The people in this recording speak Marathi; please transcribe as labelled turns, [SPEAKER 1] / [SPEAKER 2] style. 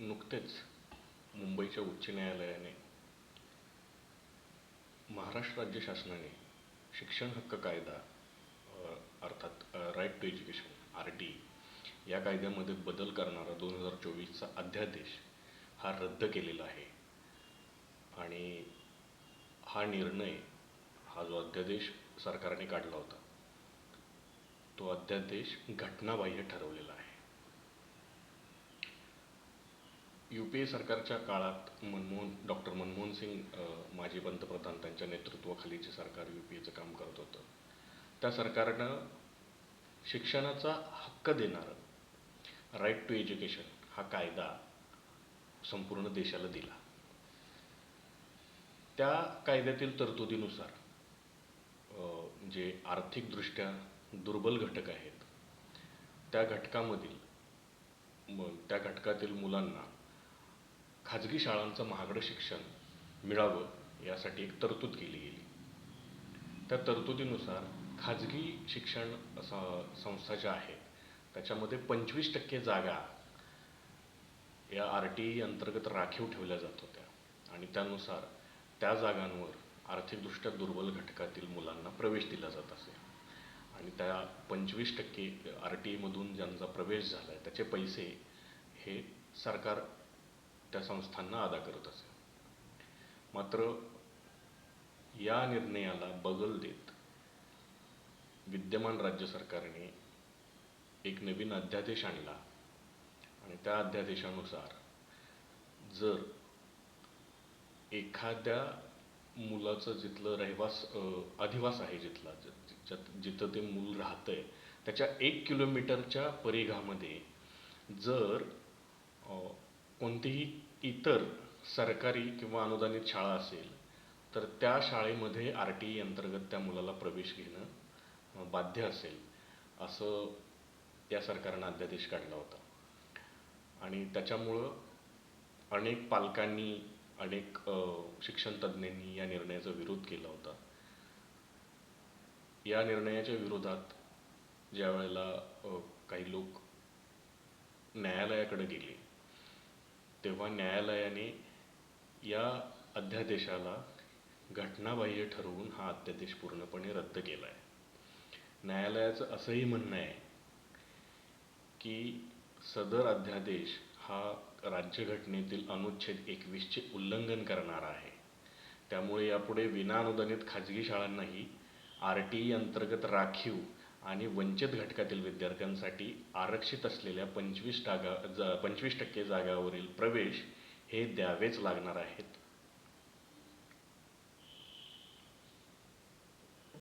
[SPEAKER 1] नुकतेच मुंबईच्या उच्च न्यायालयाने महाराष्ट्र राज्य शासनाने शिक्षण हक्क कायदा अर्थात right to education R T या कायद्यामध्ये बदल करणारा दोन हजार चोवीसचा अध्यादेश हा रद्द केलेला आहे. आणि हा निर्णय हा जो अध्यादेश सरकारने काढला होता तो अध्यादेश घटनाबाह्य ठरवलेला आहे. यू पी ए सरकारच्या काळात मनमोहन डॉक्टर मनमोहन सिंग माजी पंतप्रधान त्यांच्या नेतृत्वाखाली जे सरकार यू पी एचं काम करत होतं. त्या सरकारनं शिक्षणाचा हक्क देणारं राईट टू एज्युकेशन हा कायदा संपूर्ण देशाला दिला. त्या कायद्यातील तरतुदीनुसार जे आर्थिकदृष्ट्या दुर्बल घटक आहेत त्या घटकामधील त्या घटकातील मुलांना खाजगी शाळांचं महागडं शिक्षण मिळावं यासाठी एक तरतूद केली गेली. त्या तरतुदीनुसार खाजगी शिक्षण स- संस्था ज्या आहेत त्याच्यामध्ये पंचवीस टक्के जागा या आर टी ई अंतर्गत राखीव ठेवल्या जात होत्या. आणि त्यानुसार त्या जागांवर आर्थिकदृष्ट्या दुर्बल घटकातील मुलांना प्रवेश दिला जात असे. आणि त्या पंचवीस टक्के आर टी ईमधून ज्यांचा प्रवेश झाला आहे त्याचे पैसे हे सरकार त्या संस्थांना अदा करत असे. मात्र या निर्णयाला बगल देत विद्यमान राज्य सरकारने एक नवीन अध्यादेश आणला आणि त्या अध्यादेशानुसार जर एखाद्या मुलाचं जिथलं रहिवास अधिवास आहे जिथला जिथं ते मूल राहतंय त्याच्या एक किलोमीटरच्या परिघामध्ये जर कोणतीही इतर सरकारी किंवा अनुदानित शाळा असेल तर त्या शाळेमध्ये आर टी ई अंतर्गत त्या मुलाला प्रवेश घेणं बाध्य असेल असं या सरकारनं अध्यादेश काढला होता. आणि त्याच्यामुळं अनेक पालकांनी अनेक शिक्षण तज्ज्ञांनी या निर्णयाचा विरोध केला होता. या निर्णयाच्या विरोधात ज्या वेळेला काही लोक न्यायालयाकडे गेले तेव्हा न्यायालयाने या अध्यादेशाला घटनाबाह्य ठरवून हा अध्यादेश पूर्णपणे रद्द केला आहे न्यायालयाचं असंही म्हणणं आहे की सदर अध्यादेश हा राज्यघटनेतील अनुच्छेद एकवीसचे उल्लंघन करणारा आहे. त्यामुळे यापुढे विनाअनुदानित खाजगी शाळांनाही आर टी ई अंतर्गत राखीव आणि वंचित घटकातील विद्यार्थ्यांसाठी आरक्षित असलेल्या पंचवीस टागा ज पंचवीस टक्के जागावरील प्रवेश हे द्यावेच लागणार आहेत.